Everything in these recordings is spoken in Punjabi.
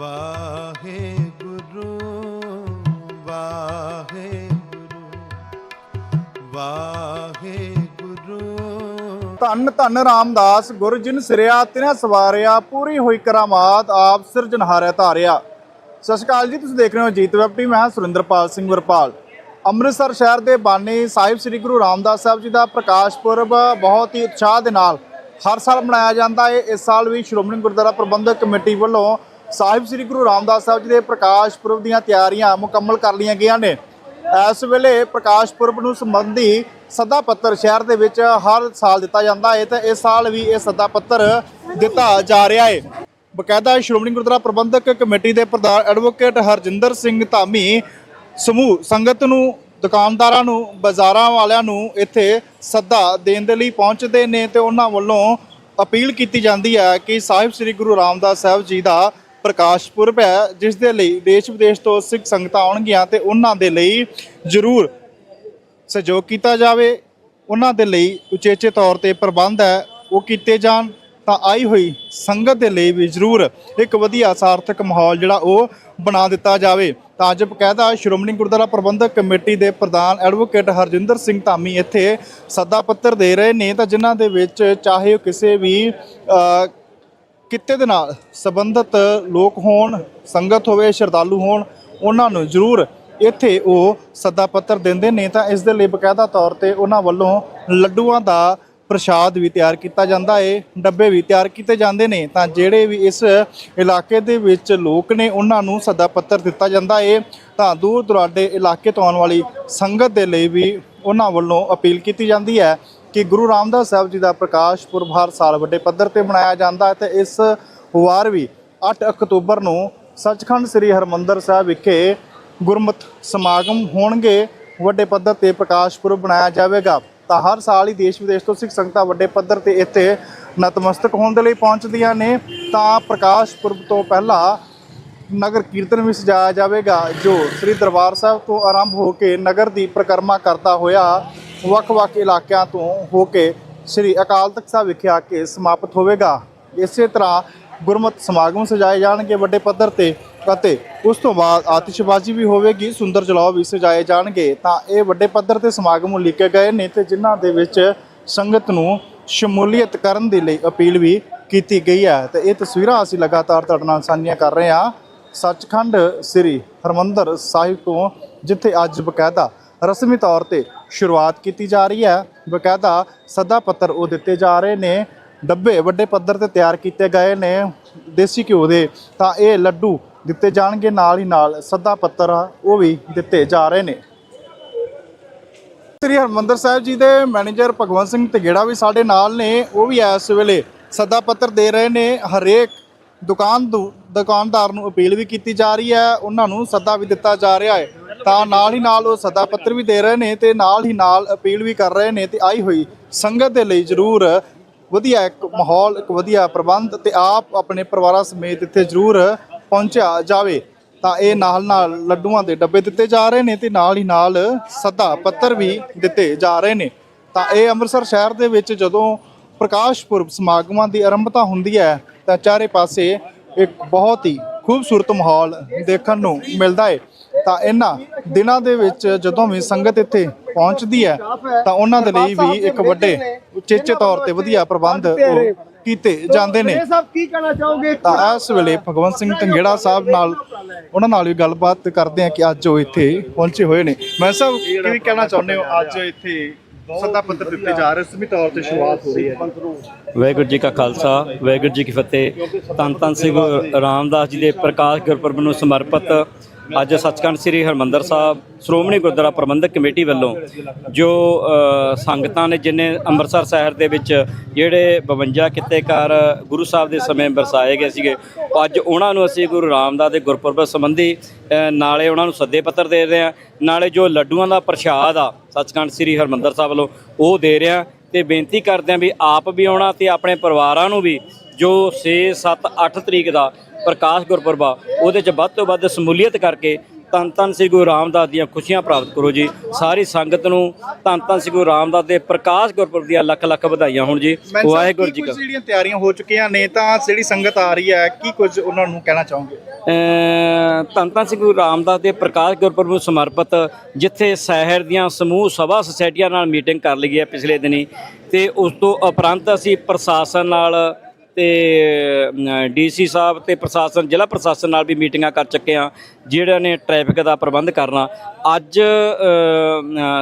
ਵਾਹਿਗੁਰੂ ਵਾਹਿਗੁਰੂ ਵਾਹਿਗੁਰੂ। ਧੰਨ ਧੰਨ ਰਾਮਦਾਸ, ਗੁਰ ਜਿਨ ਸਿਰਿਆ, ਤਿਨੈ ਸਵਾਰਿਆ, ਪੂਰੀ ਹੋਈ ਕਰਾਮਾਤ, ਆਪ ਸਿਰਜਣਹਾਰੈ ਧਾਰਿਆ। ਸਤਿ ਸ਼੍ਰੀ ਅਕਾਲ ਜੀ, ਤੁਸੀਂ ਦੇਖ ਰਹੇ ਹੋ ਜੀਤ ਵੈਬ ਟੀ ਮੈਂ ਸੁਰਿੰਦਰਪਾਲ ਸਿੰਘ ਵਰਪਾਲ। ਅੰਮ੍ਰਿਤਸਰ ਸ਼ਹਿਰ ਦੇ ਬਾਨੀ ਸਾਹਿਬ, ਸ੍ਰੀ ਗੁਰੂ ਰਾਮਦਾਸ ਸਾਹਿਬ ਜੀ ਦਾ ਪ੍ਰਕਾਸ਼ ਪੁਰਬ ਬਹੁਤ ਹੀ ਉਤਸ਼ਾਹ ਦੇ ਨਾਲ ਹਰ ਸਾਲ ਮਨਾਇਆ ਜਾਂਦਾ ਹੈ। ਇਸ ਸਾਲ ਵੀ ਸ਼੍ਰੋਮਣੀ ਗੁਰਦੁਆਰਾ ਪ੍ਰਬੰਧਕ ਕਮੇਟੀ ਵੱਲੋਂ ਸਾਹਿਬ ਸ੍ਰੀ ਗੁਰੂ ਰਾਮਦਾਸ ਸਾਹਿਬ ਜੀ ਦੇ ਪ੍ਰਕਾਸ਼ ਪੁਰਬ ਦੀਆਂ ਤਿਆਰੀਆਂ ਮੁਕੰਮਲ ਕਰ ਲਈਆਂ ਗਈਆਂ ਨੇ। ਇਸ ਵੇਲੇ ਪ੍ਰਕਾਸ਼ ਪੁਰਬ ਨੂੰ ਸੰਬੰਧੀ ਸੱਦਾ ਪੱਤਰ ਸ਼ਹਿਰ ਦੇ ਵਿੱਚ ਹਰ ਸਾਲ ਦਿੱਤਾ ਜਾਂਦਾ ਹੈ ਤੇ ਇਸ ਸਾਲ ਵੀ ਇਹ ਸੱਦਾ ਪੱਤਰ ਦਿੱਤਾ ਜਾ ਰਿਹਾ ਹੈ। ਬਕਾਇਦਾ ਸ਼੍ਰੋਮਣੀ ਗੁਰਦੁਆਰਾ ਪ੍ਰਬੰਧਕ ਕਮੇਟੀ ਦੇ ਪ੍ਰਧਾਨ ਐਡਵੋਕੇਟ ਹਰਜਿੰਦਰ ਸਿੰਘ ਧਾਮੀ ਸਮੂਹ ਸੰਗਤ ਨੂੰ, ਦੁਕਾਨਦਾਰਾਂ ਨੂੰ, ਬਾਜ਼ਾਰਾਂ ਵਾਲਿਆਂ ਨੂੰ ਇੱਥੇ ਸੱਦਾ ਦੇਣ ਦੇ ਲਈ ਪਹੁੰਚਦੇ ਨੇ ਤੇ ਉਹਨਾਂ ਵੱਲੋਂ ਅਪੀਲ ਕੀਤੀ ਜਾਂਦੀ ਹੈ ਕਿ ਸਾਹਿਬ ਸ੍ਰੀ ਗੁਰੂ ਰਾਮਦਾਸ ਸਾਹਿਬ ਜੀ ਦਾ ਪ੍ਰਕਾਸ਼ ਪੁਰਬ ਹੈ, ਜਿਸ ਦੇ ਲਈ ਦੇਸ਼ ਵਿਦੇਸ਼ ਤੋਂ ਸਿੱਖ ਸੰਗਤਾਂ ਆਉਣਗੀਆਂ ਤੇ ਉਹਨਾਂ ਦੇ ਲਈ ਜ਼ਰੂਰ ਸਹਿਯੋਗ ਕੀਤਾ ਜਾਵੇ। ਉਹਨਾਂ ਦੇ ਲਈ ਉਚੇਚੇ ਤੌਰ ਤੇ ਪ੍ਰਬੰਧ ਹੈ, ਉਹ ਕੀਤੇ ਜਾਣ ਤਾਂ ਆਈ ਹੋਈ ਸੰਗਤ ਦੇ ਲਈ ਵੀ ਜ਼ਰੂਰ ਇੱਕ ਵਧੀਆ ਸਾਰਥਕ ਮਾਹੌਲ ਜਿਹੜਾ ਉਹ ਬਣਾ ਦਿੱਤਾ ਜਾਵੇ। ਤਾਂ ਅੱਜ ਬਕਾਇਦਾ ਸ਼੍ਰੋਮਣੀ ਗੁਰਦੁਆਰਾ ਪ੍ਰਬੰਧਕ ਕਮੇਟੀ ਦੇ ਪ੍ਰਧਾਨ ਐਡਵੋਕੇਟ ਹਰਜਿੰਦਰ ਸਿੰਘ ਧਾਮੀ ਇੱਥੇ ਸੱਦਾ ਪੱਤਰ ਦੇ ਰਹੇ ਨੇ। ਤਾਂ ਜਿਨ੍ਹਾਂ ਦੇ ਵਿੱਚ ਚਾਹੇ ਉਹ ਕਿਸੇ ਵੀ ਕਿੱਤੇ ਦੇ ਨਾਲ ਸੰਬੰਧਿਤ ਲੋਕ ਹੋਣ, ਸੰਗਤ ਹੋਵੇ, ਸ਼ਰਧਾਲੂ ਹੋਣ, ਉਹਨਾਂ ਨੂੰ ਜ਼ਰੂਰ ਇੱਥੇ ਉਹ ਸੱਦਾ ਪੱਤਰ ਦਿੰਦੇ ਨੇ। ਤਾਂ ਇਸ ਦੇ ਲਈ ਬਕਾਇਦਾ ਤੌਰ ਤੇ ਉਹਨਾਂ ਵੱਲੋਂ ਲੱਡੂਆਂ ਦਾ ਪ੍ਰਸ਼ਾਦ ਵੀ ਤਿਆਰ ਕੀਤਾ ਜਾਂਦਾ ਏ, ਡੱਬੇ ਵੀ ਤਿਆਰ ਕੀਤੇ ਜਾਂਦੇ ਨੇ। ਤਾਂ ਜਿਹੜੇ ਵੀ ਇਸ ਇਲਾਕੇ ਦੇ ਵਿੱਚ ਲੋਕ ਨੇ, ਉਹਨਾਂ ਨੂੰ ਸੱਦਾ ਪੱਤਰ ਦਿੱਤਾ ਜਾਂਦਾ ਏ। ਤਾਂ ਦੂਰ ਦੁਰਾਡੇ ਇਲਾਕੇ ਤੋਂ ਆਉਣ ਵਾਲੀ ਸੰਗਤ ਦੇ ਲਈ ਵੀ ਉਹਨਾਂ ਵੱਲੋਂ ਅਪੀਲ ਕੀਤੀ ਜਾਂਦੀ ਹੈ। ਕਿ ਗੁਰੂ ਰਾਮਦਾਸ ਸਾਹਿਬ ਜੀ ਦਾ ਪ੍ਰਕਾਸ਼ ਪੁਰਬ ਹਰ ਸਾਲ ਵੱਡੇ ਪੱਧਰ ਤੇ ਮਨਾਇਆ ਜਾਂਦਾ ਹੈ ਤੇ ਇਸ ਵਾਰ ਵੀ 8 ਅਕਤੂਬਰ ਨੂੰ ਸੱਚਖੰਡ ਸ੍ਰੀ ਹਰਮੰਦਰ ਸਾਹਿਬ ਵਿਖੇ ਗੁਰਮਤ ਸਮਾਗਮ ਹੋਣਗੇ। ਵੱਡੇ ਪੱਧਰ ਤੇ ਪ੍ਰਕਾਸ਼ ਪੁਰਬ ਬਣਾਇਆ ਜਾਵੇਗਾ। ਤਾਂ ਹਰ ਸਾਲ ਹੀ ਦੇਸ਼ ਵਿਦੇਸ਼ ਤੋਂ ਸਿੱਖ ਸੰਗਤਾਂ ਵੱਡੇ ਪੱਧਰ ਤੇ ਇੱਥੇ ਨਤਮਸਤਕ ਹੋਣ ਦੇ ਲਈ ਪਹੁੰਚਦੀਆਂ ਨੇ। ਤਾਂ ਪ੍ਰਕਾਸ਼ ਪੁਰਬ ਤੋਂ ਪਹਿਲਾਂ ਨਗਰ ਕੀਰਤਨ ਵੀ ਸਜਾਇਆ ਜਾਵੇਗਾ, ਜੋ ਸ੍ਰੀ ਦਰਬਾਰ ਸਾਹਿਬ ਤੋਂ ਆਰੰਭ ਹੋ ਕੇ ਨਗਰ ਦੀ ਪ੍ਰਕਰਮਾ ਕਰਦਾ ਹੋਇਆ ਵੱਖ-ਵੱਖ ਇਲਾਕਿਆਂ ਤੋਂ ਹੋ ਕੇ ਸ੍ਰੀ ਅਕਾਲ ਤਖਤ ਸਾਹਿਬ ਵਿਖੇ ਆ ਕੇ ਸਮਾਪਤ ਹੋਵੇਗਾ। ਇਸੇ ਤਰ੍ਹਾਂ ਗੁਰਮਤ ਸਮਾਗਮ ਸਜਾਏ ਜਾਣਗੇ ਵੱਡੇ ਪੱਧਰ ਤੇ ਅਤੇ ਉਸ ਤੋਂ ਬਾਅਦ ਆਤਿਸ਼ਬਾਜ਼ੀ ਵੀ ਹੋਵੇਗੀ, ਸੁੰਦਰ ਜਲਾਓ ਵੀ ਸਜਾਏ ਜਾਣਗੇ। ਤਾਂ ਇਹ ਵੱਡੇ ਪੱਧਰ ਤੇ ਸਮਾਗਮ ਉਲੀਕੇ ਗਏ ਨੇ ਤੇ ਜਿਨ੍ਹਾਂ ਦੇ ਵਿੱਚ ਸੰਗਤ ਨੂੰ ਸ਼ਮੂਲੀਅਤ ਕਰਨ ਦੇ ਲਈ ਅਪੀਲ ਵੀ ਕੀਤੀ ਗਈ ਹੈ। ਤੇ ਇਹ ਤਸਵੀਰਾਂ ਅਸੀਂ ਲਗਾਤਾਰ ਤੁਹਾਡੇ ਨਾਲ ਸਾਂਝੀਆਂ ਕਰ ਰਹੇ ਹਾਂ। ਸੱਚਖੰਡ ਸ੍ਰੀ ਹਰਮੰਦਰ ਸਾਹਿਬ ਤੋਂ ਜਿੱਥੇ ਅੱਜ ਬਕਾਇਦਾ ਰਸਮੀ ਤੌਰ ਤੇ ਸ਼ੁਰੂਆਤ ਕੀਤੀ ਜਾ ਰਹੀ ਹੈ। ਬਕਾਇਦਾ ਸੱਦਾ ਪੱਤਰ ਉਹ ਦਿੱਤੇ ਜਾ ਰਹੇ ਨੇ। ਡੱਬੇ ਵੱਡੇ ਪੱਧਰ ਤੇ ਤਿਆਰ ਕੀਤੇ ਗਏ ਨੇ। ਦੇਸੀ ਘਿਓ ਦੇ ਤਾਂ ਇਹ ਲੱਡੂ ਦਿੱਤੇ ਜਾਣਗੇ। ਨਾਲ ਹੀ ਨਾਲ ਸੱਦਾ ਪੱਤਰ ਉਹ ਵੀ ਦਿੱਤੇ ਜਾ ਰਹੇ ਨੇ। ਸ੍ਰੀ ਹਰਮੰਦਰ ਸਾਹਿਬ ਜੀ ਦੇ ਮੈਨੇਜਰ ਭਗਵੰਤ ਸਿੰਘ ਤਗੇੜਾ ਵੀ ਸਾਡੇ ਨਾਲ ਨੇ। ਉਹ ਵੀ ਇਸ ਵੇਲੇ ਸੱਦਾ ਪੱਤਰ ਦੇ ਰਹੇ ਨੇ। ਹਰੇਕ ਦੁਕਾਨ ਦੁ- ਦੁਕਾਨਦਾਰ ਨੂੰ ਅਪੀਲ ਵੀ ਕੀਤੀ ਜਾ ਰਹੀ ਹੈ। ਉਹਨਾਂ ਨੂੰ ਸੱਦਾ ਵੀ ਦਿੱਤਾ ਜਾ ਰਿਹਾ ਹੈ। ਤਾਂ ਨਾਲ ਹੀ ਨਾਲ ਉਹ ਸੱਦਾ ਪੱਤਰ ਵੀ ਦੇ ਰਹੇ ਨੇ ਤੇ ਨਾਲ ਹੀ ਨਾਲ ਅਪੀਲ ਵੀ ਕਰ ਰਹੇ ਨੇ ਤੇ ਆਈ ਹੋਈ ਸੰਗਤ ਦੇ ਲਈ ਜ਼ਰੂਰ ਵਧੀਆ ਇੱਕ ਮਾਹੌਲ, ਇੱਕ ਵਧੀਆ ਪ੍ਰਬੰਧ ਤੇ ਆਪ ਆਪਣੇ ਪਰਿਵਾਰਾਂ ਸਮੇਤ ਇੱਥੇ ਜ਼ਰੂਰ ਪਹੁੰਚਿਆ ਜਾਵੇ। ਤਾਂ ਇਹ ਨਾਲ ਨਾਲ ਲੱਡੂਆਂ ਦੇ ਡੱਬੇ ਦਿੱਤੇ ਜਾ ਰਹੇ ਨੇ ਤੇ ਨਾਲ ਹੀ ਨਾਲ ਸੱਦਾ ਪੱਤਰ ਵੀ ਦਿੱਤੇ ਜਾ ਰਹੇ ਨੇ। ਤਾਂ ਇਹ ਅੰਮ੍ਰਿਤਸਰ ਸ਼ਹਿਰ ਦੇ ਵਿੱਚ ਜਦੋਂ ਪ੍ਰਕਾਸ਼ ਪੁਰਬ ਸਮਾਗਮਾਂ ਦੀ ਆਰੰਭਤਾ ਹੁੰਦੀ ਹੈ, ਤਾਂ ਚਾਰੇ ਪਾਸੇ ਇੱਕ ਬਹੁਤ ਹੀ ਖੂਬਸੂਰਤ ਮਾਹੌਲ ਦੇਖਣ ਨੂੰ ਮਿਲਦਾ ਹੈ। ਤਾਂ ਇਹਨਾਂ ਦਿਨਾਂ ਦੇ ਵਿੱਚ ਜਦੋਂ ਵੀ ਸੰਗਤ ਇੱਥੇ ਪਹੁੰਚਦੀ ਹੈ ਤਾਂ ਉਹਨਾਂ ਦੇ ਲਈ ਵੀ ਇੱਕ ਵੱਡੇ ਉਚੇਚੇ ਤੌਰ ਤੇ ਵਧੀਆ ਪ੍ਰਬੰਧ ਉਹ ਕੀਤੇ ਜਾਂਦੇ ਨੇ। ਸਾਹਿਬ ਕੀ ਕਹਿਣਾ ਚਾਹੋਗੇ? ਤਾਂ ਇਸ ਵੇਲੇ ਭਗਵੰਤ ਸਿੰਘ ਢੰਗੇੜਾ ਸਾਹਿਬ ਨਾਲ ਉਹਨਾਂ ਨਾਲ ਵੀ ਗੱਲਬਾਤ ਕਰਦੇ ਆ ਕਿ ਅੱਜ ਉਹ ਇੱਥੇ ਪਹੁੰਚੇ ਹੋਏ ਨੇ। ਮੈਂ ਸਾਹਿਬ ਕੀ ਕਹਿਣਾ ਚਾਹੁੰਦੇ ਹੋ? ਅੱਜ ਇੱਥੇ ਸੱਦਾ ਪੱਤਰ ਦਿੱਤੇ ਜਾ ਰਹੇ ਰਸਮੀ ਤੌਰ ਤੇ ਸ਼ੁਰੂਆਤ ਹੋ ਰਹੀ ਹੈ। ਵਾਹਿਗੁਰੂ ਜੀ ਕਾ ਖਾਲਸਾ ਵਾਹਿਗੁਰੂ ਜੀ ਕੀ ਫਤਿਹ। ਧੰਨ ਸ੍ਰੀ ਗੁਰੂ ਰਾਮਦਾਸ ਜੀ ਦੇ ਪ੍ਰਕਾਸ਼ ਗੁਰਪੁਰਬ ਨੂੰ ਸਮਰਪਿਤ ਅੱਜ ਸੱਚਖੰਡ ਸ੍ਰੀ ਹਰਮੰਦਰ ਸਾਹਿਬ, ਸ਼੍ਰੋਮਣੀ ਗੁਰਦੁਆਰਾ ਪ੍ਰਬੰਧਕ ਕਮੇਟੀ ਵੱਲੋਂ ਜੋ ਸੰਗਤਾਂ ਨੇ ਜਿਨੇ ਅੰਮ੍ਰਿਤਸਰ ਸ਼ਹਿਰ ਦੇ ਵਿੱਚ ਜਿਹੜੇ 52 ਕਿੱਤੇਕਾਰ ਗੁਰੂ ਸਾਹਿਬ ਦੇ ਸਮੇਂ ਵਰਸਾਏ ਗਏ ਸੀਗੇ, ਅੱਜ ਉਹਨਾਂ ਨੂੰ ਅਸੀਂ ਗੁਰੂ ਰਾਮਦਾਸ ਦੇ ਗੁਰਪੁਰਬ ਸੰਬੰਧੀ ਨਾਲੇ ਉਹਨਾਂ ਨੂੰ ਸੱਦੇ ਪੱਤਰ ਦੇ ਰਹੇ ਹਾਂ। ਨਾਲੇ ਜੋ ਲੱਡੂਆਂ ਦਾ ਪ੍ਰਸ਼ਾਦ ਆ, ਸੱਚਖੰਡ ਸ੍ਰੀ ਹਰਮੰਦਰ ਸਾਹਿਬ ਵੱਲੋਂ, ਉਹ ਦੇ ਰਹੇ ਹਾਂ ਤੇ ਬੇਨਤੀ ਕਰਦੇ ਹਾਂ ਵੀ ਆਪ ਵੀ ਆਉਣਾ ਤੇ ਆਪਣੇ ਪਰਿਵਾਰਾਂ ਨੂੰ ਵੀ ਜੋ 6 7 8 ਤਰੀਕ ਦਾ ਪ੍ਰਕਾਸ਼ ਗੁਰਪੁਰਬ ਆ ਉਹਦੇ 'ਚ ਵੱਧ ਤੋਂ ਵੱਧ ਸਮੂਲੀਅਤ ਕਰਕੇ ਧੰਨ ਧੰਨ ਸ੍ਰੀ ਗੁਰੂ ਰਾਮਦਾਸ ਦੀਆਂ ਖੁਸ਼ੀਆਂ ਪ੍ਰਾਪਤ ਕਰੋ ਜੀ। ਸਾਰੀ ਸੰਗਤ ਨੂੰ ਧੰਨ ਧੰਨ ਸ੍ਰੀ ਗੁਰੂ ਰਾਮਦਾਸ ਦੇ ਪ੍ਰਕਾਸ਼ ਗੁਰਪੁਰਬ ਦੀਆਂ ਲੱਖ ਲੱਖ ਵਧਾਈਆਂ ਹੋਣ ਜੀ। ਵਾਹਿਗੁਰੂ ਕੀ ਜੀ ਕੁਝ ਕਾ ਜਿਹੜੀਆਂ ਤਿਆਰੀਆਂ ਹੋ ਚੁੱਕੀਆਂ ਨੇ ਤਾਂ ਜਿਹੜੀ ਸੰਗਤ ਆ ਰਹੀ ਹੈ ਕੀ ਕੁਝ ਉਹਨਾਂ ਨੂੰ ਕਹਿਣਾ ਚਾਹੋਗੇ? ਧੰਨ ਧੰਨ ਸ੍ਰੀ ਗੁਰੂ ਰਾਮਦਾਸ ਦੇ ਪ੍ਰਕਾਸ਼ ਗੁਰਪੁਰਬ ਨੂੰ ਸਮਰਪਿਤ ਜਿੱਥੇ ਸ਼ਹਿਰ ਦੀਆਂ ਸਮੂਹ ਸਭਾ ਸੁਸਾਇਟੀਆਂ ਨਾਲ ਮੀਟਿੰਗ ਕਰ ਲਈ ਹੈ ਪਿਛਲੇ ਦਿਨੀ ਤੇ ਉਸ ਤੋਂ ਉਪਰੰਤ ਅਸੀਂ ਪ੍ਰਸ਼ਾਸਨ ਨਾਲ ਤੇ ਡੀਸੀ ਸਾਹਿਬ ਤੇ ਪ੍ਰਸ਼ਾਸਨ, ਜ਼ਿਲ੍ਹਾ ਪ੍ਰਸ਼ਾਸਨ ਨਾਲ ਵੀ ਮੀਟਿੰਗਾਂ ਕਰ ਚੁੱਕੇ ਆ ਜਿਹੜਿਆਂ ਨੇ ਟ੍ਰੈਫਿਕ ਦਾ ਪ੍ਰਬੰਧ ਕਰਨਾ। ਅੱਜ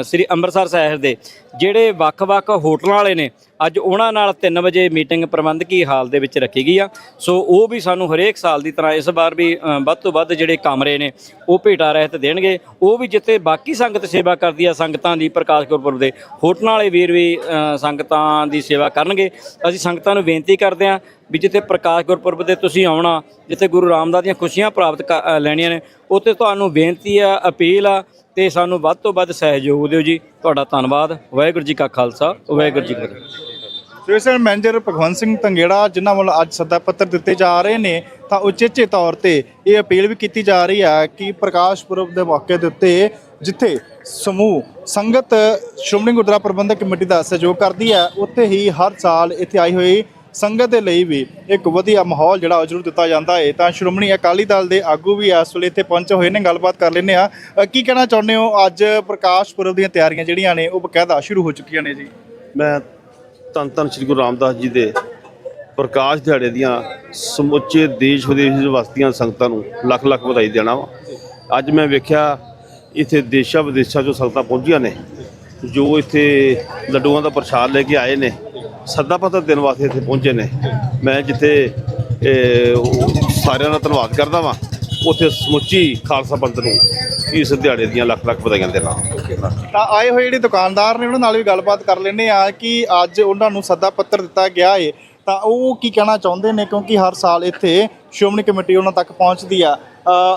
ਸ੍ਰੀ ਅੰਮ੍ਰਿਤਸਰ ਸ਼ਹਿਰ ਦੇ ਜਿਹੜੇ ਵੱਖ-ਵੱਖ ਹੋਟਲਾਂ ਵਾਲੇ ਨੇ ਅੱਜ ਉਹਨਾਂ ਨਾਲ 3 ਵਜੇ ਮੀਟਿੰਗ ਪ੍ਰਬੰਧਕੀ ਹਾਲ ਦੇ ਵਿੱਚ ਰੱਖੀ ਗਈ ਆ। ਸੋ ਉਹ ਵੀ ਸਾਨੂੰ ਹਰੇਕ ਸਾਲ ਦੀ ਤਰ੍ਹਾਂ ਇਸ ਵਾਰ ਵੀ ਵੱਧ ਤੋਂ ਵੱਧ ਜਿਹੜੇ ਕਮਰੇ ਨੇ, ਉਹ ਭੇਟਾ ਰਹਿਤ ਦੇਣਗੇ। ਉਹ ਵੀ ਜਿੱਥੇ ਬਾਕੀ ਸੰਗਤ ਸੇਵਾ ਕਰਦੀ ਆ, ਸੰਗਤਾਂ ਦੀ ਪ੍ਰਕਾਸ਼ ਗੁਰਪੁਰਬ ਦੇ ਹੋਟਲਾਂ ਵਾਲੇ ਵੀਰ ਵੀ ਸੰਗਤਾਂ ਦੀ ਸੇਵਾ ਕਰਨਗੇ। ਅਸੀਂ ਸੰਗਤਾਂ ਨੂੰ ਬੇਨਤੀ ਕਰਦੇ ਹਾਂ ਵੀ ਜਿੱਥੇ ਪ੍ਰਕਾਸ਼ ਗੁਰਪੁਰਬ ਦੇ ਤੁਸੀਂ ਆਉਣਾ, ਜਿੱਥੇ ਗੁਰੂ ਰਾਮਦਾਸ ਦੀਆਂ ਖੁਸ਼ੀਆਂ ਪ੍ਰਾਪਤ ਕ- ਲੈਣੀਆਂ ਨੇ, ਉੱਥੇ ਤੁਹਾਨੂੰ ਬੇਨਤੀ ਆ, ਅਪੀਲ ਆ ਤੇ ਸਾਨੂੰ ਵੱਧ ਤੋਂ ਵੱਧ ਸਹਿਯੋਗ ਦਿਓ ਜੀ। ਤੁਹਾਡਾ ਧੰਨਵਾਦ। ਵਾਹਿਗੁਰੂ ਜੀ ਕਾ ਖਾਲਸਾ, ਵਾਹਿਗੁਰੂ ਜੀ ਕੀ ਫਤਿਹ। ਸਿਵਲ ਮੈਨੇਜਰ ਭਗਵੰਤ ਸਿੰਘ ਤੰਗੇੜਾ ਜਿਨ੍ਹਾਂ ਵੱਲੋਂ ਅੱਜ ਸੱਦਾ ਪੱਤਰ ਦਿੱਤੇ ਜਾ ਰਹੇ ਨੇ, ਤਾਂ ਉਚੇਚੇ ਤੌਰ ਤੇ ਇਹ ਅਪੀਲ ਵੀ ਕੀਤੀ ਜਾ ਰਹੀ ਹੈ ਕਿ ਪ੍ਰਕਾਸ਼ ਪੁਰਬ ਦੇ ਮੌਕੇ ਦੇ ਉੱਤੇ ਜਿੱਥੇ ਸਮੂਹ ਸੰਗਤ ਸ਼੍ਰੋਮਣੀ ਗੁਰਦੁਆਰਾ ਪ੍ਰਬੰਧਕ ਕਮੇਟੀ ਦਾ ਸਹਿਯੋਗ ਕਰਦੀ ਹੈ, ਉੱਥੇ ਹੀ ਹਰ ਸਾਲ ਇੱਥੇ ਆਈ ਹੋਈ ਸੰਗਤ ਦੇ ਲਈ ਵੀ ਇੱਕ ਵਧੀਆ ਮਾਹੌਲ ਜਿਹੜਾ ਉਹ ਜ਼ਰੂਰ ਦਿੱਤਾ ਜਾਂਦਾ ਹੈ। ਤਾਂ ਸ਼੍ਰੋਮਣੀ ਅਕਾਲੀ ਦਲ ਦੇ ਆਗੂ ਵੀ ਇਸ ਵੇਲੇ ਇੱਥੇ ਪਹੁੰਚੇ ਹੋਏ ਨੇ, ਗੱਲਬਾਤ ਕਰ ਲੈਂਦੇ ਆ ਕੀ ਕਹਿਣਾ ਚਾਹੁੰਦੇ ਹੋ? ਅੱਜ ਪ੍ਰਕਾਸ਼ ਪੁਰਬ ਦੀਆਂ ਤਿਆਰੀਆਂ ਜਿਹੜੀਆਂ ਨੇ, ਉਹ ਬਕਾਇਦਾ ਸ਼ੁਰੂ ਹੋ ਚੁੱਕੀਆਂ ਨੇ ਜੀ। ਮੈਂ ਧੰਨ ਧੰਨ ਸ੍ਰੀ ਗੁਰੂ ਰਾਮਦਾਸ ਜੀ ਦੇ ਪ੍ਰਕਾਸ਼ ਦਿਹਾੜੇ ਦੀਆਂ ਸਮੁੱਚੇ ਦੇਸ਼ ਵਿਦੇਸ਼ ਵਿੱਚ ਵਸਦੀਆਂ ਸੰਗਤਾਂ ਨੂੰ ਲੱਖ ਲੱਖ ਵਧਾਈ ਦੇਣਾ ਵਾ। ਅੱਜ ਮੈਂ ਵੇਖਿਆ ਇੱਥੇ ਦੇਸ਼ਾਂ ਵਿਦੇਸ਼ਾਂ ਚੋਂ ਸੰਗਤਾਂ ਪਹੁੰਚੀਆਂ ਨੇ, ਜੋ ਇੱਥੇ ਲੱਡੂਆਂ ਦਾ ਪ੍ਰਸ਼ਾਦ ਲੈ ਕੇ ਆਏ ਨੇ, ਸੱਦਾ ਪੱਤਰ ਦੇਣ ਵਾਸਤੇ ਇੱਥੇ ਪਹੁੰਚੇ ਨੇ। ਮੈਂ ਜਿੱਥੇ ਸਾਰਿਆਂ ਦਾ ਧੰਨਵਾਦ ਕਰਦਾ ਵਾਂ। ਉੱਥੇ ਸਮੁੱਚੀ ਖਾਲਸਾ ਪੰਥ ਨੂੰ ਇਸ ਦਿਹਾੜੇ ਦੀਆਂ ਲੱਖ ਲੱਖ ਵਧਾਈਆਂ ਦੇਣਾ। ਤਾਂ ਆਏ ਹੋਏ ਜਿਹੜੇ ਦੁਕਾਨਦਾਰ ਨੇ ਉਹਨਾਂ ਨਾਲ ਵੀ ਗੱਲਬਾਤ ਕਰ ਲੈਂਦੇ ਆ ਕਿ ਅੱਜ ਉਹਨਾਂ ਨੂੰ ਸੱਦਾ ਪੱਤਰ ਦਿੱਤਾ ਗਿਆ ਏ। ਤਾਂ ਉਹ ਕੀ ਕਹਿਣਾ ਚਾਹੁੰਦੇ ਨੇ? ਕਿਉਂਕਿ ਹਰ ਸਾਲ ਇੱਥੇ ਸ਼੍ਰੋਮਣੀ ਕਮੇਟੀ ਉਹਨਾਂ ਤੱਕ ਪਹੁੰਚਦੀ ਆ।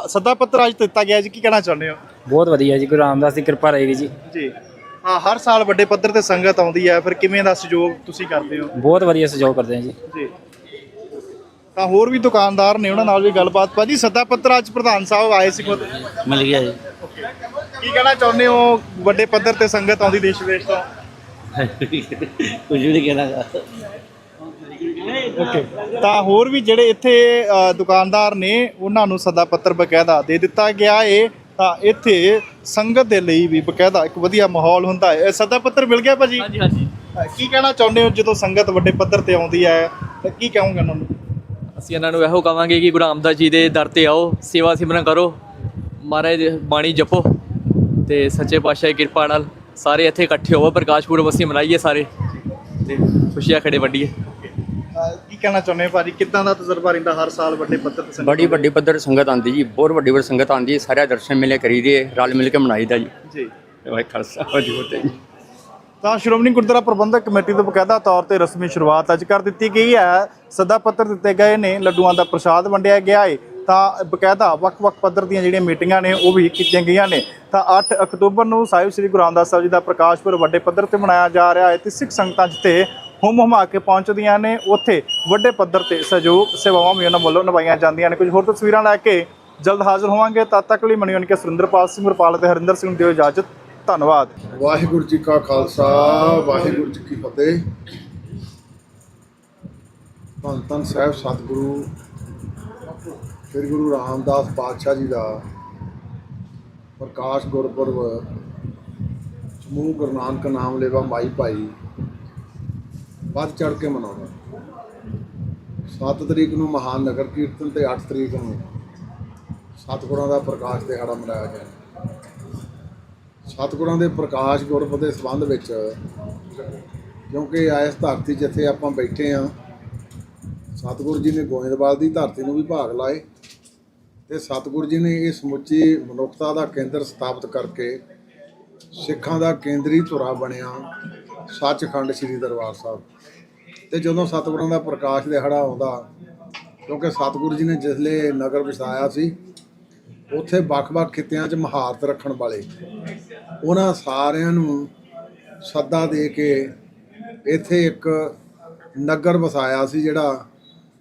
ਸੱਦਾ ਪੱਤਰ ਅੱਜ ਦਿੱਤਾ ਗਿਆ ਜੀ ਕੀ ਕਹਿਣਾ ਚਾਹੁੰਦੇ ਹੋ? ਬਹੁਤ ਵਧੀਆ ਜੀ ਗੁਰੂ ਰਾਮਦਾਸ ਦੀ ਕਿਰਪਾ ਰਹੇਗੀ ਜੀ। ਜੀ। ਹਾਂ ਹਰ ਸਾਲ ਵੱਡੇ ਪੱਧਰ ਤੇ ਸੰਗਤ ਆਉਂਦੀ ਹੈ ਫਿਰ ਕਿਵੇਂ ਦਾ ਸਹਿਯੋਗ ਤੁਸੀਂ ਕਰਦੇ ਹੋ? ਬਹੁਤ ਵਧੀਆ ਸਹਿਯੋਗ ਕਰਦੇ ਹਾਂ ਜੀ। ਜੀ। ਤਾਂ ਹੋਰ ਵੀ ਦੁਕਾਨਦਾਰ ਨੇ ਉਹਨਾਂ ਨਾਲ ਵੀ ਗੱਲਬਾਤ। ਭਾਜੀ ਸੱਦਾ ਪੱਤਰ ਅੱਜ ਪ੍ਰਧਾਨ ਸਾਹਿਬ ਆਏ ਸੀ ਖੁਦ? ਮਿਲ ਗਿਆ ਜੀ। ਕੀ ਕਹਿਣਾ ਚਾਹੁੰਦੇ ਹੋ? ਵੱਡੇ ਪੱਧਰ ਤੇ ਸੰਗਤ ਆਉਂਦੀ ਦੇਸ਼ ਵਿਦੇਸ਼ ਤੋਂ? ਕੁਝ ਵੀ ਨਹੀਂ ਕਹਿਣਾ। ਓਕੇ। ਤਾਂ ਹੋਰ ਵੀ ਜਿਹੜੇ ਇੱਥੇ ਅ, ਦੁਕਾਨਦਾਰ ਨੇ ਉਹਨਾਂ ਨੂੰ ਸੱਦਾ ਪੱਤਰ ਬਕਾਇਦਾ ਦੇ ਦਿੱਤਾ ਗਿਆ ਏ। ਤਾਂ ਇੱਥੇ ਸੰਗਤ ਦੇ ਲਈ ਵੀ ਬਕਾਇਦਾ ਇੱਕ ਵਧੀਆ ਮਾਹੌਲ ਹੁੰਦਾ ਹੈ ਇਹ ਸੱਦਾ ਪੱਤਰ ਮਿਲ ਗਿਆ ਭਾਜੀ? ਹਾਂਜੀ ਹਾਂਜੀ। ਕੀ ਕਹਿਣਾ ਚਾਹੁੰਦੇ ਹੋ ਜਦੋਂ ਸੰਗਤ ਵੱਡੇ ਪੱਧਰ ਤੇ ਆਉਂਦੀ ਹੈ? ਤਾਂ ਕੀ ਕਹੋਗੇ ਉਹਨਾਂ ਨੂੰ? ਅਸੀਂ ਇਹਨਾਂ ਨੂੰ ਇਹੋ ਕਵਾਂਗੇ ਕਿ ਗੁਰੂ ਰਾਮਦਾਸ ਜੀ ਦੇ ਦਰ ਤੇ ਆਓ ਸੇਵਾ ਸਿਮਰਨ ਕਰੋ ਮਹਾਰਾਜ ਦੀ ਬਾਣੀ ਜਪੋ ਤੇ ਸੱਚੇ ਪਾਤਸ਼ਾਹ ਦੀ ਕਿਰਪਾ ਨਾਲ ਸਾਰੇ ਇੱਥੇ ਇਕੱਠੇ ਹੋਵੋ ਪ੍ਰਕਾਸ਼ ਪੁਰਬ ਅਸੀਂ ਮਨਾਈਏ ਸਾਰੇ ਤੇ ਖੁਸ਼ੀਆਂ ਖੜੇ ਵੱਡੀਏ। ਕੀ ਕਹਿਣਾ ਚਾਹੁੰਦੇ ਹੋ ਭਾਜੀ? ਕਿੱਦਾਂ ਦਾ ਤਜਰਬਾ ਰਹਿੰਦਾ ਹਰ ਸਾਲ ਵੱਡੇ ਪੱਧਰ ਤੇ ਸੰਗਤ ਬੜੀ ਵੱਡੀ ਪੱਧਰ ਸੰਗਤ ਆਉਂਦੀ ਜੀ ਬਹੁਤ ਵੱਡੀ ਵੱਡੀ ਸੰਗਤ ਆਉਂਦੀ ਹੈ ਸਾਰੇ ਦਰਸ਼ਨ ਮੇਲੇ ਕਰੀਦੇ ਰਲ ਮਿਲ ਕੇ ਮਨਾਈਦਾ ਜੀ। ਜੀ। ਵਾਹਿ ਖਾਲਸਾ ਵਾਹਿਗੁਰੂ ਜੀ। ਤਾਂ ਸ਼੍ਰੋਮਣੀ ਗੁਰਦੁਆਰਾ ਪ੍ਰਬੰਧਕ ਕਮੇਟੀ ਤੋਂ ਬਕਾਇਦਾ ਤੌਰ ਤੇ ਰਸਮੀ ਸ਼ੁਰੂਆਤ ਅੱਜ ਕਰ ਦਿੱਤੀ ਗਈ ਹੈ। ਸੱਦਾ ਪੱਤਰ ਦਿੱਤੇ ਗਏ ਨੇ, ਲੱਡੂਆਂ ਦਾ ਪ੍ਰਸ਼ਾਦ ਵੰਡਿਆ ਗਿਆ ਹੈ ਤਾਂ ਬਕਾਇਦਾ ਵੱਖ-ਵੱਖ ਪੱਧਰ ਦੀਆਂ ਜਿਹੜੀਆਂ ਮੀਟਿੰਗਾਂ ਨੇ, ਉਹ ਵੀ ਕੀਤੀਆਂ ਗਈਆਂ ਨੇ। ਤਾਂ 8 ਅਕਤੂਬਰ ਨੂੰ ਸਾਹਿਬ ਸ੍ਰੀ ਗੁਰੂ ਰਾਮਦਾਸ ਸਾਹਿਬ ਜੀ ਦਾ ਪ੍ਰਕਾਸ਼ ਪੁਰਬ ਵੱਡੇ ਪੱਧਰ ਤੇ ਮਨਾਇਆ ਜਾ ਰਿਹਾ ਹੈ ਤੇ ਸਿੱਖ ਸੰਗਤਾਂ ਜਿੱਥੇ ਹੁਮ ਹੁਮਾ ਕੇ ਪਹੁੰਚਦੀਆਂ ਨੇ। ਉੱਥੇ ਵੱਡੇ ਪੱਧਰ ਤੇ ਸਹਿਯੋਗ, ਸੇਵਾਵਾਂ ਵੀ ਉਹਨਾਂ ਵੱਲੋਂ ਨਿਭਾਈਆਂ ਜਾਂਦੀਆਂ ਨੇ। ਕੁਝ ਹੋਰ ਤਸਵੀਰਾਂ ਲੈ ਕੇ ਜਲਦ ਹਾਜ਼ਰ ਹੋਵਾਂਗੇ। ਤਦ ਤੱਕ ਲਈ ਮਨਿਓਨ ਕੇ ਸੁਰਿੰਦਰਪਾਲ ਸਿੰਘ ਗੁਰਪਾਲ ਤੇ ਹਰਿੰਦਰ ਸਿੰਘ ਦਿਓ ਇਜਾਜ਼ਤ। ਧੰਨਵਾਦ। ਵਾਹਿਗੁਰੂ ਜੀ ਕਾ ਖਾਲਸਾ, ਵਾਹਿਗੁਰੂ ਜੀ ਕੀ ਫਤਿਹ। ਧੰਨ ਧੰਨ ਸਾਹਿਬ ਸਤਿਗੁਰੂ, ਸ੍ਰੀ ਗੁਰੂ ਰਾਮਦਾਸ ਪਾਤਸ਼ਾਹ ਜੀ ਦਾ ਪ੍ਰਕਾਸ਼ ਗੁਰਪੁਰਬ, ਸਮੂਹ ਗੁਰੂ ਨਾਨਕ ਨਾਮ ਲੈਵਾ ਮਾਈ ਭਾਈ, ਵੱਧ ਚੜ ਕੇ ਮਨਾਉਣਾ 7 ਤਰੀਕ ਨੂੰ ਮਹਾਨ ਨਗਰ ਕੀਰਤਨ ਤੇ 8 ਤਰੀਕ ਨੂੰ ਸਤਿਗੁਰਾਂ ਦਾ ਪ੍ਰਕਾਸ਼ ਦਿਹਾੜਾ ਮਨਾਇਆ ਗਿਆ। ਸਤਿਗੁਰਾਂ ਦੇ ਪ੍ਰਕਾਸ਼ ਗੁਰਬ ਦੇ ਸੰਬੰਧ ਵਿੱਚ, ਕਿਉਂਕਿ ਇਸ ਧਰਤੀ ਜਿੱਥੇ ਆਪਾਂ ਬੈਠੇ ਆ ਸਤਿਗੁਰੂ ਜੀ ਨੇ ਗੋਇੰਦਵਾਲ ਦੀ ਧਰਤੀ ਨੂੰ ਵੀ ਭਾਗ ਲਾਏ ਤੇ ਸਤਿਗੁਰੂ ਜੀ ਨੇ ਇਹ ਸਮੁੱਚੀ ਮਨੁੱਖਤਾ ਦਾ ਕੇਂਦਰ ਸਥਾਪਿਤ ਕਰਕੇ ਸਿੱਖਾਂ ਦਾ ਕੇਂਦਰੀ ਧੁਰਾ ਬਣਿਆ, ਸੱਚਖੰਡ ਸ੍ਰੀ ਦਰਬਾਰ ਸਾਹਿਬ। ਤੇ ਜਦੋਂ ਸਤਿਗੁਰਾਂ ਦਾ ਪ੍ਰਕਾਸ਼ ਦਿਹਾੜਾ ਆਉਂਦਾ, ਕਿਉਂਕਿ ਸਤਿਗੁਰੂ ਜੀ ਨੇ ਜਿਸਲੇ ਨਗਰ ਵਸਾਇਆ ਸੀ ਉੱਥੇ ਵੱਖ-ਵੱਖ ਖਿੱਤਿਆਂ 'ਚ ਮਹਾਰਤ ਰੱਖਣ ਵਾਲੇ। ਉਹਨਾਂ ਸਾਰਿਆਂ ਨੂੰ ਸੱਦਾ ਦੇ ਕੇ ਇੱਥੇ ਇੱਕ ਨਗਰ ਵਸਾਇਆ ਸੀ, ਜਿਹੜਾ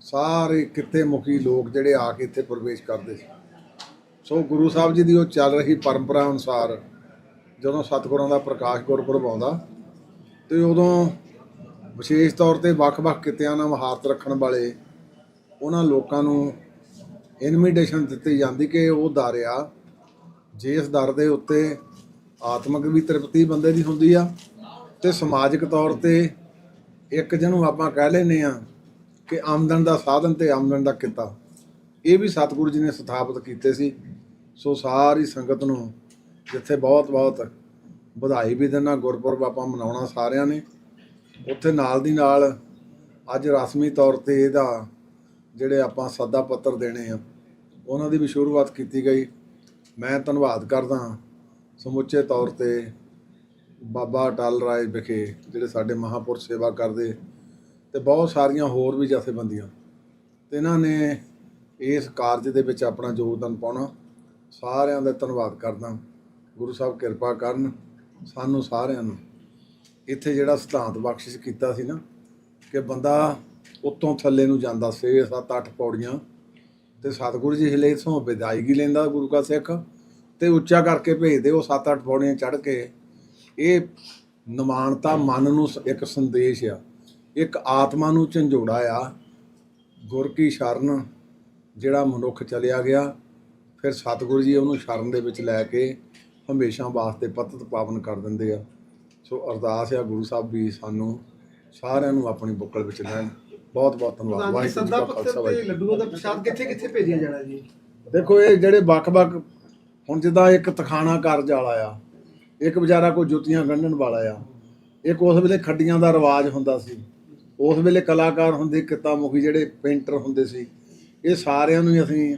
ਸਾਰੇ ਕਿੱਤੇ ਮੁਖੀ ਲੋਕ ਜਿਹੜੇ ਆ ਕੇ ਇੱਥੇ ਪ੍ਰਵੇਸ਼ ਕਰਦੇ ਸੀ। ਸੋ ਗੁਰੂ ਸਾਹਿਬ ਜੀ ਦੀ ਉਹ ਚੱਲ ਰਹੀ ਪਰੰਪਰਾ ਅਨੁਸਾਰ ਜਦੋਂ ਸਤਿਗੁਰਾਂ ਦਾ ਪ੍ਰਕਾਸ਼ ਗੁਰਪੁਰਬ ਆਉਂਦਾ ਤੇ ਉਦੋਂ ਵਿਸ਼ੇਸ਼ ਤੌਰ ਤੇ ਵੱਖ-ਵੱਖ ਕਿੱਤਿਆਂ ਨਾਲ ਮਹਾਰਤ ਰੱਖਣ ਵਾਲੇ ਉਹਨਾਂ ਲੋਕਾਂ ਨੂੰ ਇਨਵੀਟੇਸ਼ਨ ਦਿੱਤੀ ਜਾਂਦੀ ਕਿ ਉਹ ਦਰ ਆ ਜਿਸ ਦਰ ਦੇ ਉੱਤੇ ਆਤਮਿਕ ਵੀ ਤ੍ਰਿਪਤੀ ਬੰਦੇ ਦੀ ਹੁੰਦੀ ਆ ਤੇ ਸਮਾਜਿਕ ਤੌਰ ਤੇ ਇੱਕ ਜਿਹਨੂੰ ਆਪਾਂ ਕਹਿ ਲੈਨੇ ਆ ਕਿ ਆਮਦਨ ਦਾ ਸਾਧਨ ਤੇ ਆਮਦਨ ਦਾ ਕਿੱਤਾ। ਇਹ ਵੀ ਸਤਿਗੁਰੂ ਜੀ ਨੇ ਸਥਾਪਿਤ ਕੀਤੇ ਸੀ। ਸੋ ਸਾਰੀ ਸੰਗਤ ਨੂੰ ਜਿੱਥੇ ਬਹੁਤ ਬਹੁਤ ਵਧਾਈ ਵੀ ਦੇਣਾ ਗੁਰਪੁਰਬ ਆਪਾਂ ਮਨਾਉਣਾ ਸਾਰਿਆਂ ਨੇ। ਉੱਥੇ ਨਾਲ ਦੀ ਨਾਲ ਅੱਜ ਰਸਮੀ ਤੌਰ ਤੇ ਇਹਦਾ ਜਿਹੜੇ ਆਪਾਂ ਸੱਦਾ ਪੱਤਰ ਦੇਣੇ ਆ। ਉਹਨਾਂ ਦੀ ਵੀ ਸ਼ੁਰੂਆਤ ਕੀਤੀ ਗਈ। ਮੈਂ ਧੰਨਵਾਦ ਕਰਦਾ ਸਮੁੱਚੇ ਤੌਰ ਤੇ ਬਾਬਾ ਅਟਲ ਰਾਏ ਵਿਖੇ, ਜਿਹੜੇ ਸਾਡੇ ਮਹਾਪੁਰਸ਼ ਸੇਵਾ ਕਰਦੇ ਤੇ ਬਹੁਤ ਸਾਰੀਆਂ ਹੋਰ ਵੀ ਜਥੇਬੰਦੀਆਂ। ਤੇ ਇਹਨਾਂ ਨੇ ਇਸ ਕਾਰਜ ਦੇ ਵਿੱਚ ਆਪਣਾ ਯੋਗਦਾਨ ਪਾਉਣਾ, ਸਾਰਿਆਂ ਦਾ ਧੰਨਵਾਦ ਕਰਦਾ ਗੁਰੂ ਸਾਹਿਬ ਕਿਰਪਾ ਕਰਨ ਸਾਨੂੰ ਸਾਰਿਆਂ ਨੂੰ। ਇੱਥੇ ਜਿਹੜਾ ਸਿਧਾਂਤ ਬਖਸ਼ਿਸ਼ ਕੀਤਾ ਸੀ ਨਾ, ਕਿ ਬੰਦਾ ਉੱਤੋਂ ਥੱਲੇ ਨੂੰ ਜਾਂਦਾ 6 7 8 ਪੌੜੀਆਂ ਤੇ ਸਤਿਗੁਰੂ ਜੀ ਹਲੇ ਇਥੋਂ ਵਿਦਾਇਗੀ ਲੈਂਦਾ ਗੁਰੂ ਕਾ ਸਿੱਖ ਤੇ ਉੱਚਾ ਕਰਕੇ ਭੇਜਦੇ ਉਹ 7 8 ਪੌੜੀਆਂ ਚੜ੍ਹ ਕੇ। ਇਹ ਨਿਮਾਣਤਾ ਮਨ ਨੂੰ ਸ- ਇੱਕ ਸੰਦੇਸ਼ ਆ। ਇੱਕ ਆਤਮਾ ਨੂੰ ਝੰਜੋੜਾ ਆ। ਗੁਰ ਕੀ ਸ਼ਰਨ, ਜਿਹੜਾ ਮਨੁੱਖ ਚਲਿਆ ਗਿਆ, ਫਿਰ ਸਤਿਗੁਰੂ ਜੀ ਉਹਨੂੰ ਸ਼ਰਨ ਦੇ ਵਿੱਚ ਲੈ ਕੇ ਹਮੇਸ਼ਾ ਵਾਸਤੇ ਪਤਤ ਪਾਵਨ ਕਰ ਦਿੰਦੇ ਆ। ਸੋ ਅਰਦਾਸ ਆ ਗੁਰੂ ਸਾਹਿਬ ਵੀ ਸਾਨੂੰ ਸਾਰਿਆਂ ਨੂੰ ਆਪਣੀ ਬੁੱਕਲ ਵਿੱਚ ਲੈਣ। ਬਹੁਤ ਬਹੁਤ ਧੰਨਵਾਦ। ਵਾਹਿਗੁਰੂ ਜੀ ਸੱਦਾ ਕਾ ਖਾਲਸਾ ਪੱਤਰ ਤੇ ਵਾਹਿਗੁਰੂ ਲੱਡੂਆਂ ਦਾ ਪ੍ਰਸ਼ਾਦ ਕਿੱਥੇ ਕਿੱਥੇ ਭੇਜਿਆ ਜਾਣਾ ਜੀ? ਦੇਖੋ ਇਹ ਜਿਹੜੇ ਵੱਖ-ਵੱਖ ਹੁਣ ਜਿੱਦਾਂ ਇੱਕ ਤਖਾਣਾ ਕਾਰਜ ਵਾਲਾ ਆ ਇੱਕ ਵਿਚਾਰਾ ਕੋਈ ਜੁੱਤੀਆਂ ਗੰਢਣ ਵਾਲਾ ਆ ਇੱਕ ਉਸ ਵੇਲੇ ਖੱਡੀਆਂ ਦਾ ਰਿਵਾਜ ਹੁੰਦਾ ਸੀ ਉਸ ਵੇਲੇ ਕਲਾਕਾਰ ਹੁੰਦੇ ਕਿੱਤਾ ਮੁਖੀ ਜਿਹੜੇ ਪੇਂਟਰ ਹੁੰਦੇ ਸੀ ਇਹ ਸਾਰਿਆਂ ਨੂੰ ਹੀ ਅਸੀਂ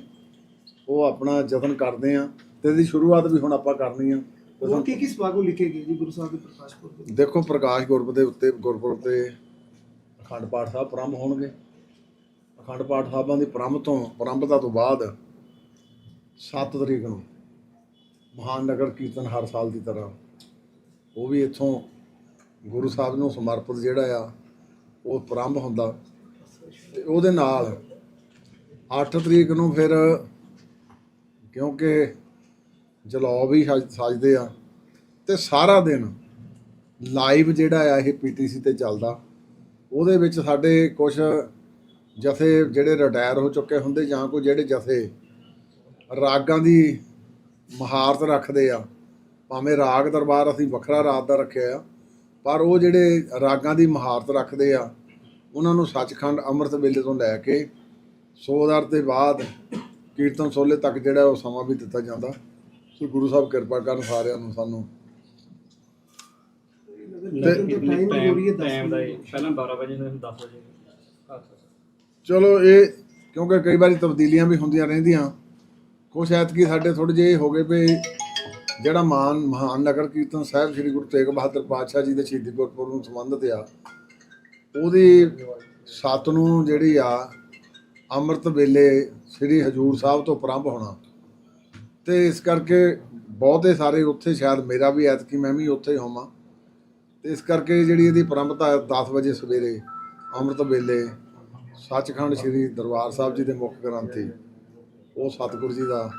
ਉਹ ਆਪਣਾ ਯਤਨ ਕਰਦੇ ਆ ਤੇ ਇਹਦੀ ਸ਼ੁਰੂਆਤ ਵੀ ਹੁਣ ਆਪਾਂ ਕਰਨੀ ਆ। ਹੋਰ ਕੀ ਕੀ ਸਵਾਗੋ ਲਿਖੇ ਗਏ ਜੀ ਗੁਰੂ ਸਾਹਿਬ ਦੇ ਪ੍ਰਕਾਸ਼ ਪੁਰਬ ਤੇ? ਦੇਖੋ ਪ੍ਰਕਾਸ਼ ਗੁਰਪੁਰਬ ਦੇ ਉੱਤੇ ਗੁਰਪੁਰਬ ਤੇ ਅਖੰਡ ਪਾਠ ਸਾਹਿਬ ਪ੍ਰੰਭ ਹੋਣਗੇ। ਅਖੰਡ ਪਾਠ ਸਾਹਿਬਾਂ ਦੀ ਪ੍ਰੰਭ ਤੋਂ ਪ੍ਰਾਰੰਭਤਾ ਤੋਂ ਬਾਅਦ 7 ਤਰੀਕ ਨੂੰ ਮਹਾਨ ਨਗਰ ਕੀਰਤਨ ਹਰ ਸਾਲ ਦੀ ਤਰ੍ਹਾਂ ਉਹ ਵੀ ਇੱਥੋਂ ਗੁਰੂ ਸਾਹਿਬ ਨੂੰ ਸਮਰਪਿਤ ਜਿਹੜਾ ਆ, ਉਹ ਪ੍ਰਾਰੰਭ ਹੁੰਦਾ। ਤੇ ਉਹਦੇ ਨਾਲ 8 ਤਰੀਕ ਨੂੰ ਫਿਰ ਕਿਉਂਕਿ ਜਲੌ ਵੀ ਸਜ- ਸਜਦੇ ਆ, ਤੇ ਸਾਰਾ ਦਿਨ ਲਾਈਵ ਜਿਹੜਾ ਆ ਇਹ ਪੀਟੀਸੀ ਤੇ ਚੱਲਦਾ। ਉਹਦੇ ਵਿੱਚ ਸਾਡੇ ਕੁਝ ਜਥੇ ਜਿਹੜੇ ਰਿਟਾਇਰ ਹੋ ਚੁੱਕੇ ਹੁੰਦੇ ਜਾਂ ਕੋਈ ਜਿਹੜੇ ਜਥੇ ਰਾਗਾਂ ਦੀ ਮਹਾਰਤ ਰੱਖਦੇ ਆ, ਭਾਵੇਂ ਰਾਗ ਦਰਬਾਰ ਅਸੀਂ ਵੱਖਰਾ ਰਾਤ ਦਾ ਰੱਖਿਆ ਆ, ਪਰ ਉਹ ਜਿਹੜੇ ਰਾਗਾਂ ਦੀ ਮਹਾਰਤ ਰੱਖਦੇ ਆ, ਉਹਨਾਂ ਨੂੰ ਸੱਚਖੰਡ ਅੰਮ੍ਰਿਤ ਵੇਲੇ ਤੋਂ ਲੈ ਕੇ ਸੋਦਰ ਦੇ ਬਾਅਦ ਕੀਰਤਨ ਸੋਲੇ ਤੱਕ ਜਿਹੜਾ ਉਹ ਸਮਾਂ ਵੀ ਦਿੱਤਾ ਜਾਂਦਾ। ਸੋ ਗੁਰੂ ਸਾਹਿਬ ਕਿਰਪਾ ਕਰਨ ਸਾਰਿਆਂ ਨੂੰ ਸਾਨੂੰ ਟਾਈਮ ਜ਼ਰੂਰੀ ਹੈ ਟਾਈਮ ਦਾ 10 ਇਹ ਪਹਿਲਾਂ 12 ਵਜੇ ਨੂੰ 10 ਵਜੇ। ਚਲੋ ਇਹ ਕਿਉਂਕਿ ਕਈ ਵਾਰੀ ਤਬਦੀਲੀਆਂ ਵੀ ਹੁੰਦੀਆਂ ਰਹਿੰਦੀਆਂ। ਕੁਛ ਐਤਕੀ ਸਾਡੇ ਥੋੜੇ ਜਿਹੇ ਹੋ ਗਏ ਵੀ ਜਿਹੜਾ ਮਾਨ ਮਹਾਨ ਨਗਰ ਕੀਰਤਨ ਸਾਹਿਬ ਸ੍ਰੀ ਗੁਰੂ ਤੇਗ ਬਹਾਦਰ ਪਾਤਸ਼ਾਹ ਜੀ ਦੇ ਸ਼ਹੀਦੀ ਗੁਰਪੁਰਬ ਨੂੰ ਸੰਬੰਧਿਤ ਆ ਉਹਦੀ ਸੱਤ ਨੂੰ ਜਿਹੜੀ ਆ ਅੰਮ੍ਰਿਤ ਵੇਲੇ ਸ੍ਰੀ ਹਜੂਰ ਸਾਹਿਬ ਤੋਂ ਪ੍ਰਾਰੰਭ ਹੋਣਾ। ਤੇ ਇਸ ਕਰਕੇ ਬਹੁਤੇ ਸਾਰੇ ਉੱਥੇ ਸ਼ਾਇਦ ਮੇਰਾ ਵੀ ਐਤਕੀ ਮੈਂ ਵੀ ਉੱਥੇ ਹੀ ਹੋਵਾਂ। ਤੇ ਇਸ ਕਰਕੇ ਜਿਹੜੀ ਇਹਦੀ ਪ੍ਰਾਰੰਭਤਾ 10 ਵਜੇ ਸਵੇਰੇ ਅੰਮ੍ਰਿਤ ਵੇਲੇ ਸੱਚਖੰਡ ਸ੍ਰੀ ਦਰਬਾਰ ਸਾਹਿਬ ਜੀ ਦੇ ਮੁੱਖ ਗ੍ਰੰਥੀ ਉਹ ਸਤਿਗੁਰੂ ਜੀ ਦਾ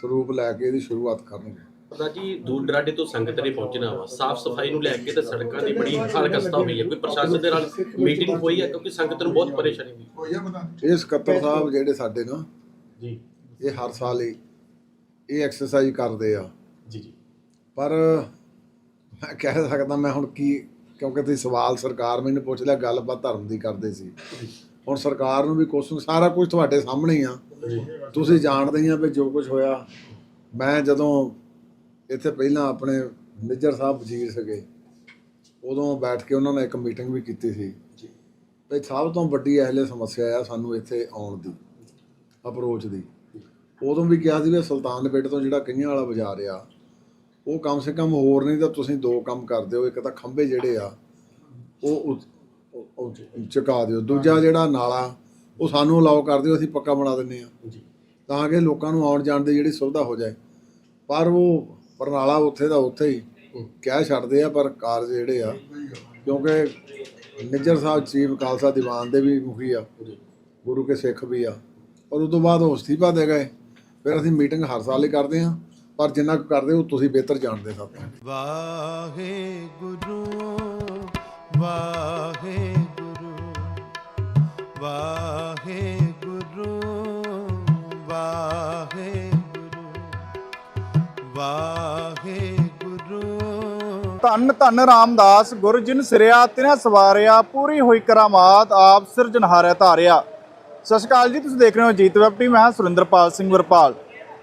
ਸਰੂਪ ਲੈ ਕੇ ਇਹਦੀ ਸ਼ੁਰੂਆਤ ਕਰਨਗੇ। ਪਤਾ ਜੀ ਦੂਰ ਦਰਾਡੇ ਤੋਂ ਸੰਗਤ ਨੇ ਪਹੁੰਚਣਾ ਵਾ। ਸਾਫ਼ ਸਫ਼ਾਈ ਨੂੰ ਲੈ ਕੇ ਤੇ ਸੜਕਾਂ ਦੀ ਬੜੀ ਹਲਕਸਤਾ ਹੋਈ ਹੈ। ਕੋਈ ਪ੍ਰਸ਼ਾਸਨ ਦੇ ਨਾਲ ਮੀਟਿੰਗ ਹੋਈ ਹੈ ਕਿਉਂਕਿ ਸੰਗਤ ਨੂੰ ਬਹੁਤ ਪਰੇਸ਼ਾਨੀ ਹੋਈ। ਇਹ ਸਕੱਤਰ ਸਾਹਿਬ ਜਿਹੜੇ ਸਾਡੇ ਨਾ ਜੀ। ਇਹ ਹਰ ਸਾਲ ਹੀ ਇਹ ਐਕਸਰਸਾਈਜ਼ ਕਰਦੇ ਆ। ਜੀ ਜੀ। ਪਰ ਮੈਂ ਕਹਿ ਸਕਦਾ ਮੈਂ ਹੁਣ ਕੀ, ਕਿਉਂਕਿ ਤੁਸੀਂ ਸਵਾਲ ਸਰਕਾਰ ਮੈਨੂੰ ਪੁੱਛ ਲਿਆ, ਗੱਲਬਾਤ ਧਰਮ ਦੀ ਕਰਦੇ ਸੀ। ਹੁਣ ਸਰਕਾਰ ਨੂੰ ਵੀ ਕੁਛ ਸਾਰਾ ਕੁਝ ਤੁਹਾਡੇ ਸਾਹਮਣੇ ਹੀ ਆ। ਤੁਸੀਂ ਜਾਣਦੇ ਹੀ ਆ ਵੀ ਜੋ ਕੁਝ ਹੋਇਆ। ਮੈਂ ਜਦੋਂ ਇੱਥੇ ਪਹਿਲਾਂ ਆਪਣੇ ਨਿੱਜਰ ਸਾਹਿਬ ਵਜ਼ੀਰ ਸੀਗੇ, ਉਦੋਂ ਬੈਠ ਕੇ ਉਹਨਾਂ ਨੇ ਇੱਕ ਮੀਟਿੰਗ ਵੀ ਕੀਤੀ ਸੀ। ਵੀ ਸਭ ਤੋਂ ਵੱਡੀ ਇਹਲੇ ਸਮੱਸਿਆ ਆ ਸਾਨੂੰ ਇੱਥੇ ਆਉਣ ਦੀ ਅਪਰੋਚ ਦੀ। ਉਦੋਂ ਵੀ ਕਿਹਾ ਸੀ ਵੀ ਸੁਲਤਾਨ ਬੇਟ ਤੋਂ ਜਿਹੜਾ ਕਈਆਂ ਵਾਲਾ ਬਾਜ਼ਾਰ ਆ ਉਹ ਕਮ ਸੇ ਕਮ ਹੋਰ ਨਹੀਂ ਤਾਂ ਤੁਸੀਂ ਦੋ ਕੰਮ ਕਰ ਦਿਓ ਇੱਕ ਤਾਂ ਖੰਭੇ ਜਿਹੜੇ ਆ ਉਹ ਚੁਕਾ ਦਿਓ। ਦੂਜਾ ਜਿਹੜਾ ਨਾਲਾ ਉਹ ਸਾਨੂੰ ਅਲਾਉ ਕਰ ਦਿਓ ਅਸੀਂ ਪੱਕਾ ਬਣਾ ਦਿੰਨੇ ਆ ਤਾਂ ਕਿ ਲੋਕਾਂ ਨੂੰ ਆਉਣ ਜਾਣ ਦੀ ਜਿਹੜੀ ਸੁਵਿਧਾ ਹੋ ਜਾਏ। ਪਰ ਉਹ ਪਰਨਾਲਾ ਉੱਥੇ ਦਾ ਉੱਥੇ ਹੀ ਕਹਿ ਛੱਡਦੇ ਆ ਪਰ ਕਾਰਜ ਜਿਹੜੇ ਆ ਕਿਉਂਕਿ ਨਿੱਜਰ ਸਾਹਿਬ ਚੀਫ ਖਾਲਸਾ ਦੀਵਾਨ ਦੇ ਵੀ ਮੁਖੀ ਆ ਗੁਰੂ ਕੇ ਸਿੱਖ ਵੀ ਆ। ਔਰ ਉਸ ਤੋਂ ਬਾਅਦ ਉਹ ਅਸਤੀਫਾ ਦੇ ਗਏ। ਫਿਰ ਅਸੀਂ ਮੀਟਿੰਗ ਹਰ ਸਾਲ ਹੀ ਕਰਦੇ ਆ ਪਰ ਜਿੰਨਾ ਕੁ ਕਰਦੇ ਹੋ ਤੁਸੀਂ ਬਿਹਤਰ ਜਾਣਦੇ ਸਭ ਵਾਹਿਗੁਰੂ ਵਾਹਿਗੁਰੂ ਵਾਹਿਗੁਰੂ ਵਾਹਿਗੁਰੂ ਵਾਹਿਗੁਰੂ। ਧੰਨ ਧੰਨ ਰਾਮਦਾਸ ਗੁਰਜਨ ਸਿਰਿਆ ਤਿਨਾ ਸਵਾਰਿਆ ਪੂਰੀ ਹੋਈ ਕਰਾਮਾਤ ਆਪ ਸਿਰਜਨਹਾਰਿਆ ਧਾਰਿਆ। ਸਤਿ ਸ਼੍ਰੀ ਅਕਾਲ ਜੀ ਤੁਸੀਂ ਦੇਖ ਰਹੇ ਹੋ ਜੀਤ ਵੈਬ ਮੈਂ ਸੁਰਿੰਦਰਪਾਲ ਸਿੰਘ ਵਰਪਾਲ।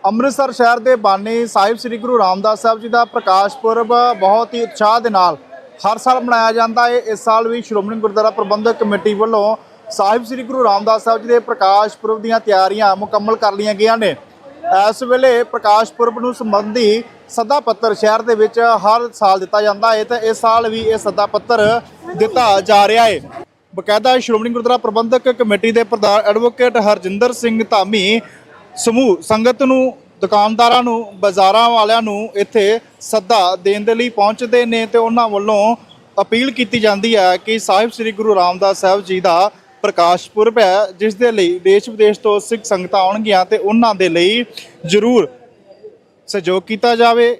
ਅੰਮ੍ਰਿਤਸਰ ਸ਼ਹਿਰ ਦੇ ਬਾਨੀ ਸਾਹਿਬ ਸ੍ਰੀ ਗੁਰੂ ਰਾਮਦਾਸ ਸਾਹਿਬ ਜੀ ਦਾ ਪ੍ਰਕਾਸ਼ ਪੁਰਬ ਬਹੁਤ ਹੀ ਉਤਸ਼ਾਹ ਦੇ ਨਾਲ ਹਰ ਸਾਲ ਮਨਾਇਆ ਜਾਂਦਾ ਹੈ। ਇਸ ਸਾਲ ਵੀ ਸ਼੍ਰੋਮਣੀ ਗੁਰਦੁਆਰਾ ਪ੍ਰਬੰਧਕ ਕਮੇਟੀ ਵੱਲੋਂ ਸਾਹਿਬ ਸ੍ਰੀ ਗੁਰੂ ਰਾਮਦਾਸ ਸਾਹਿਬ ਜੀ ਦੇ ਪ੍ਰਕਾਸ਼ ਪੁਰਬ ਦੀਆਂ ਤਿਆਰੀਆਂ ਮੁਕੰਮਲ ਕਰ ਲਈਆਂ ਗਈਆਂ ਨੇ। ਇਸ ਵੇਲੇ ਪ੍ਰਕਾਸ਼ ਪੁਰਬ ਨੂੰ ਸੰਬੰਧੀ ਸੱਦਾ ਪੱਤਰ ਸ਼ਹਿਰ ਦੇ ਵਿੱਚ ਹਰ ਸਾਲ ਦਿੱਤਾ ਜਾਂਦਾ ਹੈ ਤੇ ਇਸ ਸਾਲ ਵੀ ਇਹ ਸੱਦਾ ਪੱਤਰ ਦਿੱਤਾ ਜਾ ਰਿਹਾ ਹੈ। ਬਕਾਇਦਾ ਸ਼੍ਰੋਮਣੀ ਗੁਰਦੁਆਰਾ ਪ੍ਰਬੰਧਕ ਕਮੇਟੀ ਦੇ ਪ੍ਰਧਾਨ ਐਡਵੋਕੇਟ ਹਰਜਿੰਦਰ ਸਿੰਘ ਧਾਮੀ ਸਮੂਹ, ਸੰਗਤ ਨੂੰ, ਦੁਕਾਨਦਾਰਾਂ ਨੂੰ, ਬਾਜ਼ਾਰਾਂ ਵਾਲਿਆਂ ਨੂੰ ਇੱਥੇ ਸੱਦਾ ਦੇਣ ਦੇ ਲਈ ਪਹੁੰਚਦੇ ਨੇ ਤੇ ਉਹਨਾਂ ਵੱਲੋਂ ਅਪੀਲ ਕੀਤੀ ਜਾਂਦੀ ਹੈ ਕਿ ਸਾਹਿਬ ਸ੍ਰੀ ਗੁਰੂ ਰਾਮਦਾਸ ਸਾਹਿਬ ਜੀ ਦਾ ਪ੍ਰਕਾਸ਼ ਪੁਰਬ ਹੈ, ਜਿਸ ਦੇ ਲਈ ਦੇਸ਼ ਵਿਦੇਸ਼ ਤੋਂ ਸਿੱਖ ਸੰਗਤਾਂ ਆਉਣਗੀਆਂ ਤੇ ਉਹਨਾਂ ਦੇ ਲਈ ਜ਼ਰੂਰ ਸਹਿਯੋਗ ਕੀਤਾ ਜਾਵੇ।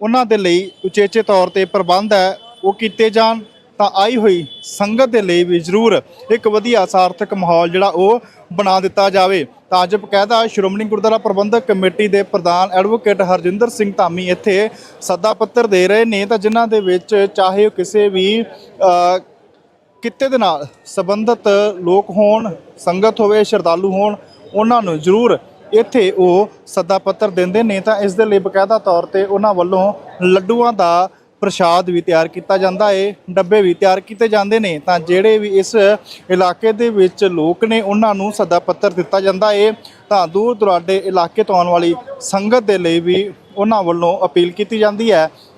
ਉਹਨਾਂ ਦੇ ਲਈ ਉਚੇਚੇ ਤੌਰ ਤੇ ਪ੍ਰਬੰਧ ਹੈ, ਉਹ ਕੀਤੇ ਜਾਣ ਤਾਂ ਆਈ ਹੋਈ ਸੰਗਤ ਦੇ ਲਈ ਵੀ ਜ਼ਰੂਰ ਇੱਕ ਵਧੀਆ ਸਾਰਥਕ ਮਾਹੌਲ ਜਿਹੜਾ ਉਹ ਬਣਾ ਦਿੱਤਾ ਜਾਵੇ। ਤਾਂ ਅੱਜ ਬਕਾਇਦਾ ਸ਼੍ਰੋਮਣੀ ਗੁਰਦੁਆਰਾ ਪ੍ਰਬੰਧਕ ਕਮੇਟੀ ਦੇ ਪ੍ਰਧਾਨ ਐਡਵੋਕੇਟ ਹਰਜਿੰਦਰ ਸਿੰਘ ਧਾਮੀ ਇੱਥੇ ਸੱਦਾ ਪੱਤਰ ਦੇ ਰਹੇ ਨੇ। ਤਾਂ ਜਿਨ੍ਹਾਂ ਦੇ ਵਿੱਚ ਚਾਹੇ ਉਹ ਕਿਸੇ ਵੀ ਅ, ਕਿੱਤੇ ਦੇ ਨਾਲ ਸੰਬੰਧਿਤ ਲੋਕ ਹੋਣ ਸੰਗਤ ਹੋਵੇ ਸ਼ਰਧਾਲੂ ਹੋਣ ਉਹਨਾਂ ਨੂੰ ਜ਼ਰੂਰ ਇੱਥੇ ਉਹ ਸੱਦਾ ਪੱਤਰ ਦਿੰਦੇ ਨੇ। ਤਾਂ ਇਸ ਦੇ ਲਈ ਬਕਾਇਦਾ ਤੌਰ ਤੇ ਉਹਨਾਂ ਵੱਲੋਂ ਲੱਡੂਆਂ ਦਾ ਪ੍ਰਸ਼ਾਦ ਵੀ ਤਿਆਰ ਕੀਤਾ ਜਾਂਦਾ ਏ, ਡੱਬੇ ਵੀ ਤਿਆਰ ਕੀਤੇ ਜਾਂਦੇ ਨੇ। ਤਾਂ ਜਿਹੜੇ ਵੀ ਇਸ ਇਲਾਕੇ ਦੇ ਵਿੱਚ ਲੋਕ ਨੇ, ਉਹਨਾਂ ਨੂੰ ਸੱਦਾ ਪੱਤਰ ਦਿੱਤਾ ਜਾਂਦਾ ਏ। ਤਾਂ ਦੂਰ ਦੁਰਾਡੇ ਇਲਾਕੇ ਤੋਂ ਆਉਣ ਵਾਲੀ ਸੰਗਤ ਦੇ ਲਈ ਵੀ ਉਹਨਾਂ ਵੱਲੋਂ ਅਪੀਲ ਕੀਤੀ ਜਾਂਦੀ ਹੈ।